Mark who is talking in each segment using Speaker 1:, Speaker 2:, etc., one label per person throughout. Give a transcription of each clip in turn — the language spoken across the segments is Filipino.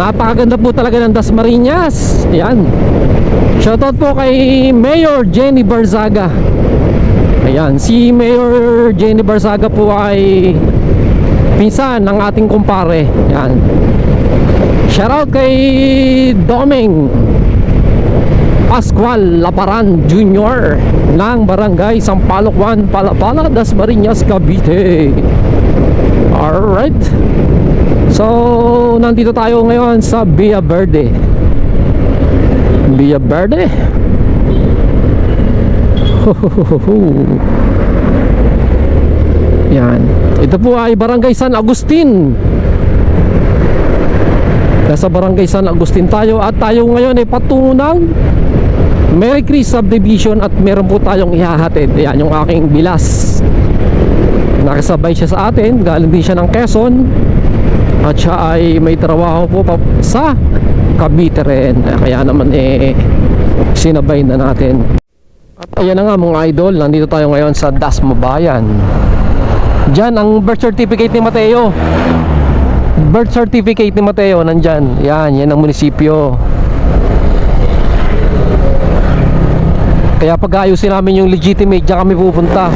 Speaker 1: Napakaganda po talaga ng Dasmariñas. Yan. Shoutout po kay Mayor Jenny Barzaga. Ayan, si Mayor Jenny Barzaga po ay pinsan ng ating kumpare. Yan. Shoutout kay Doming Pascual Laparan Jr. ng Barangay Sampaloc 1, Palapala, Dasmariñas, Cavite. Alright. So, nandito tayo ngayon sa Villa Verde. Villa Verde. Yan. Ito po ay Barangay San Agustin. Nasa Barangay San Agustin tayo at tayo ngayon ay patungo ng Mary Chris Subdivision at meron po tayong ihahatid. Yan yung aking bilas. Nakasabay siya sa atin, galing din siya ng Quezon at siya ay may trabaho po sa Cavite rin. Kaya naman eh sinabay na natin. At ayan na nga mga idol, nandito tayo ngayon sa Dasma Bayan. Diyan ang birth certificate ni Mateo. Birth certificate ni Mateo nandyan. Yan, yan ang munisipyo. Kaya pag ayusin namin yung legitimate, diyan kami pupunta.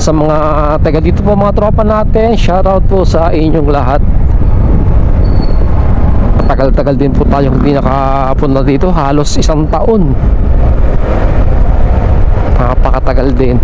Speaker 1: Sa mga taga dito po mga tropa natin, shoutout po sa inyong lahat. Tagal-tagal din po tayo hindi nakapunta dito, halos isang taon. Napakatagal din.